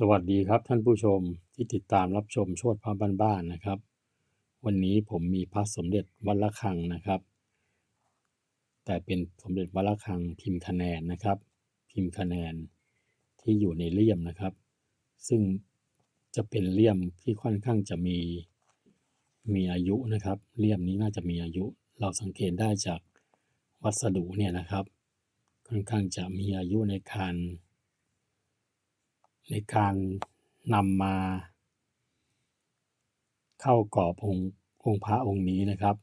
สวัสดีครับท่านผู้ชมที่ติดตามรับชมโชดพระบ้านๆนะครับ วันนี้ผมมีพระสมเด็จวัดระฆังนะครับ แต่เป็นสมเด็จวัดระฆังพิมพ์คะแนนนะครับ พิมพ์คะแนนที่อยู่ในเลี่ยมนะครับ ซึ่งจะเป็นเลี่ยมที่ค่อนข้างจะมีมีอายุนะครับเลี่ยมนี้น่าจะมีอายุ เราสังเกตได้จากวัสดุเนี่ยนะครับ ค่อนข้างจะมีอายุในการ ในการนำมาเข้ากรอบองค์องค์พระองค์นี้นะครับ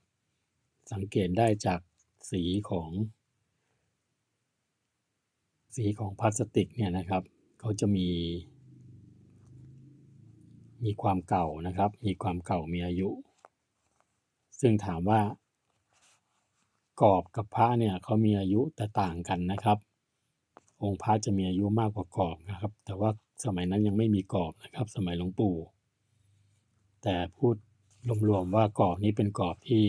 สังเกตได้จากสีของ สีของพลาสติกเนี่ยนะครับเขาจะมี มีความเก่านะครับ มีความเก่ามีอายุ ซึ่งถามว่ากรอบกับพระเนี่ยเขามีอายุแต่ต่างกันนะครับ องค์พระจะมีอายุมากกว่ากรอบนะครับ แต่ว่า สมัยนั้นยังไม่มีกรอบนะครับ สมัยหลวงปู่ แต่พูดรวมๆว่ากรอบนี้เป็นกรอบที่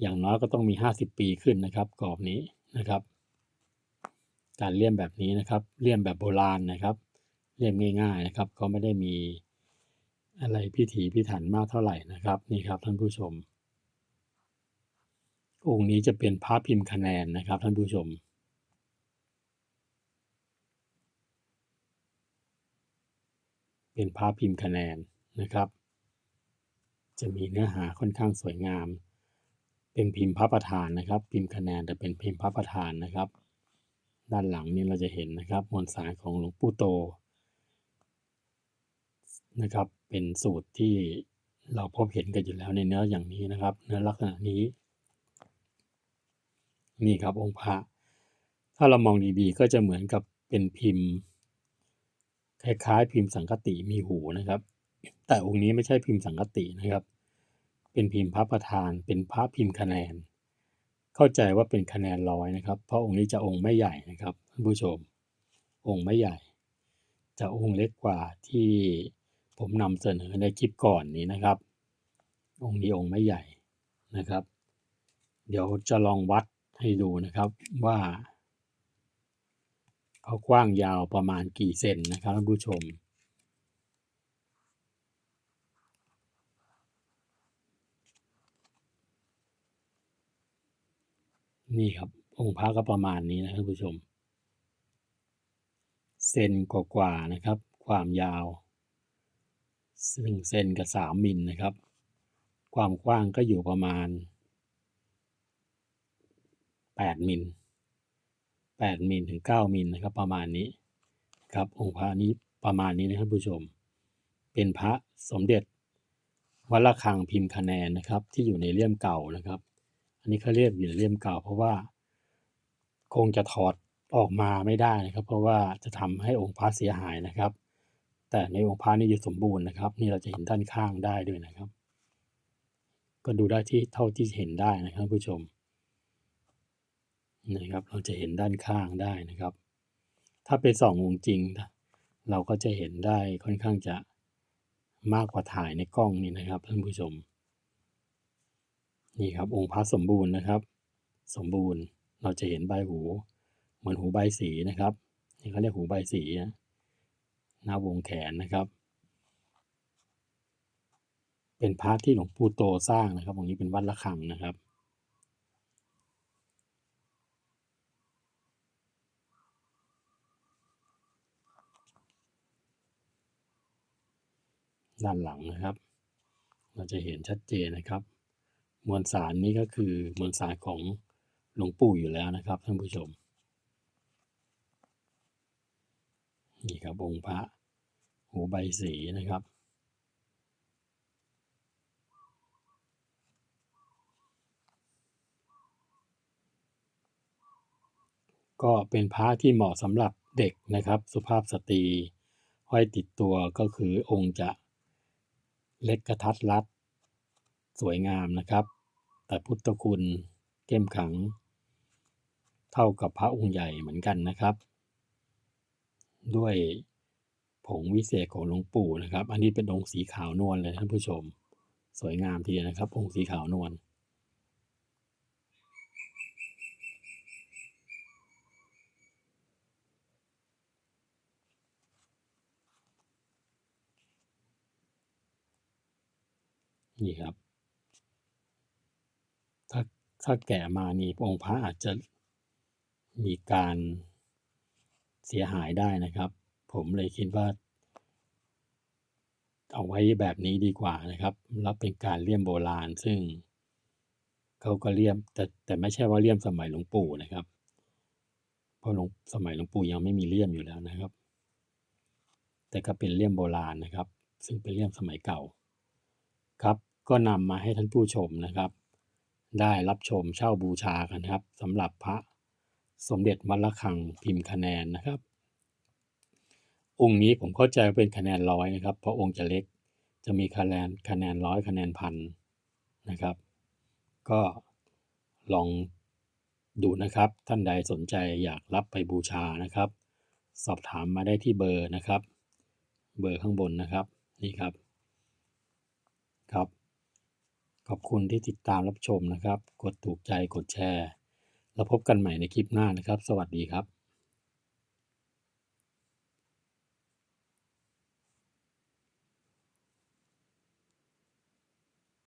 อย่างน้อยก็ต้องมี 50 ปีขึ้นนะครับ กรอบนี้นะครับ การเลี่ยมแบบนี้นะครับเลี่ยมแบบโบราณนะครับเลี่ยมง่าย ๆนะครับเขาไม่ได้มีอะไรพิถีพิถันมากเท่าไหร่นะครับนี่ครับท่านผู้ชม องค์นี้จะเป็นพระพิมพ์คะแนนนะครับท่านผู้ชม เป็นพระพิมพ์คะแนนนะครับ จะมีเนื้อหาค่อนข้างสวยงาม เป็นพิมพ์พระประธานนะครับ พิมพ์คะแนนแต่เป็นพิมพ์พระประธานนะครับ ด้านหลังนี้เราจะเห็นนะครับมวลสารของหลวงปู่โตนะครับ เป็นสูตรที่เราพบเห็นกันอยู่แล้วในเนื้ออย่างนี้นะครับ เนื้อลักษณะนี้นี่ครับองค์พระ ถ้าเรามองดีๆ ก็จะเหมือนกับเป็นพิมพ์ คล้ายๆ พิมพ์สังกติมีหูนะครับ แต่องค์นี้ไม่ใช่พิมพ์สังกตินะครับ เป็นพิมพ์พระประธาน เป็นพระพิมพ์คะแนน เข้าใจว่าเป็นคะแนนร้อยนะครับ เพราะองค์นี้จะองค์ไม่ใหญ่นะครับท่านผู้ชม องค์ไม่ใหญ่ จะองค์เล็กกว่าที่ผมนำเสนอในคลิปก่อนนี้นะครับ องค์นี้องค์ไม่ใหญ่นะครับ เดี๋ยวจะลองวัดให้ดูนะครับว่า เขากว้างยาวประมาณกี่เซนนะครับท่านผู้ชม นี่ครับ องค์พระก็ประมาณนี้นะท่านผู้ชม เซนกว่าๆนะครับ ความยาวซึ่งเซนกับสามมิลนะครับ ความกว้างก็อยู่ประมาณแปดมิล แปดมิลถึงเก้ามิลนะครับ ประมาณนี้ครับองค์พระนี้ประมาณนี้นะครับผู้ชม เป็นพระสมเด็จวัดระฆังพิมพ์คะแนนนะครับ ที่อยู่ในเลี่ยมเก่านะครับ อันนี้เขาเรียกอยู่ในเลี่ยมเก่า เพราะว่า คงจะถอดออกมาไม่ได้นะครับ เพราะว่าจะทำให้องค์พระเสียหายนะครับ แต่ในองค์พระนี่อยู่สมบูรณ์นะครับ นี่เราจะเห็นด้านข้างได้ด้วยนะครับ ก็ดูได้ที่เท่าที่เห็นได้นะครับผู้ชม นะครับ เราจะเห็นด้านข้างได้นะครับ ถ้าไปส่องวงจริง เราก็จะเห็นได้ค่อนข้างจะมากกว่าถ่ายในกล้องนี่นะครับท่านผู้ชม นี่ครับองค์พระสมบูรณ์นะครับ สมบูรณ์เราจะเห็นใบหู เหมือนหูใบสีนะครับนี่เขาเรียกหูใบสีนะหน้าวงแขนนะครับ เป็นพระที่หลวงปู่โตสร้างนะครับองค์นี้เป็นวัดระฆังนะครับ ด้านหลังนะครับ เราจะเห็นชัดเจนนะครับ มวลสารนี้ก็คือมวลสารของหลวงปู่อยู่แล้วนะครับท่านผู้ชม นี่ครับองค์พระหูใบสีนะครับก็เป็นพระที่เหมาะสำหรับเด็กนะครับ สุภาพสตรีห้อยติดตัวก็คือองค์จะ เล็กกระทัดรัด สวยงามนะครับ แต่พุทธคุณเข้มขัง เท่ากับพระองค์ใหญ่เหมือนกันนะครับ ด้วยผงวิเศษของหลวงปู่นะครับ อันนี้เป็นองค์สีขาวนวลเลยท่านผู้ชม สวยงามทีเดียวนะครับ องค์สีขาวนวล นี่ครับ ถ้าถ้าแกะมานี่องค์พระอาจจะมีการเสียหายได้นะครับ ผมเลยคิดว่า เอาไว้แบบนี้ดีกว่านะครับแล้วเป็นการเลี่ยมโบราณ ซึ่งเขาก็เลี่ยมแต่แต่ไม่ใช่ว่าเลี่ยมสมัยหลวงปู่นะครับ เพราะหลวงสมัยหลวงปู่ยังไม่มีเลี่ยมอยู่แล้วนะครับ แต่ก็เป็นเลี่ยมโบราณนะครับ ซึ่งเป็นเลี่ยมสมัยเก่าครับ ก็นำมาให้ท่านผู้ชมนะครับ ได้รับชมเช่าบูชากันครับสำหรับพระสมเด็จวัดระฆังพิมพ์คะแนนนะครับ องค์นี้ผมเข้าใจว่าเป็นคะแนนร้อยนะครับ เพราะองค์จะเล็กจะมีคะแนนคะแนนร้อยคะแนนพันนะครับ ก็ลองดูนะครับ ท่านใดสนใจอยากรับไปบูชานะครับ สอบถามมาได้ที่เบอร์นะครับ เบอร์ข้างบนนะครับนี่ครับครับ ขอบคุณที่ติดตามรับชมนะครับ กดถูกใจกดแชร์ แล้วพบกันใหม่ในคลิปหน้านะครับ สวัสดีครับ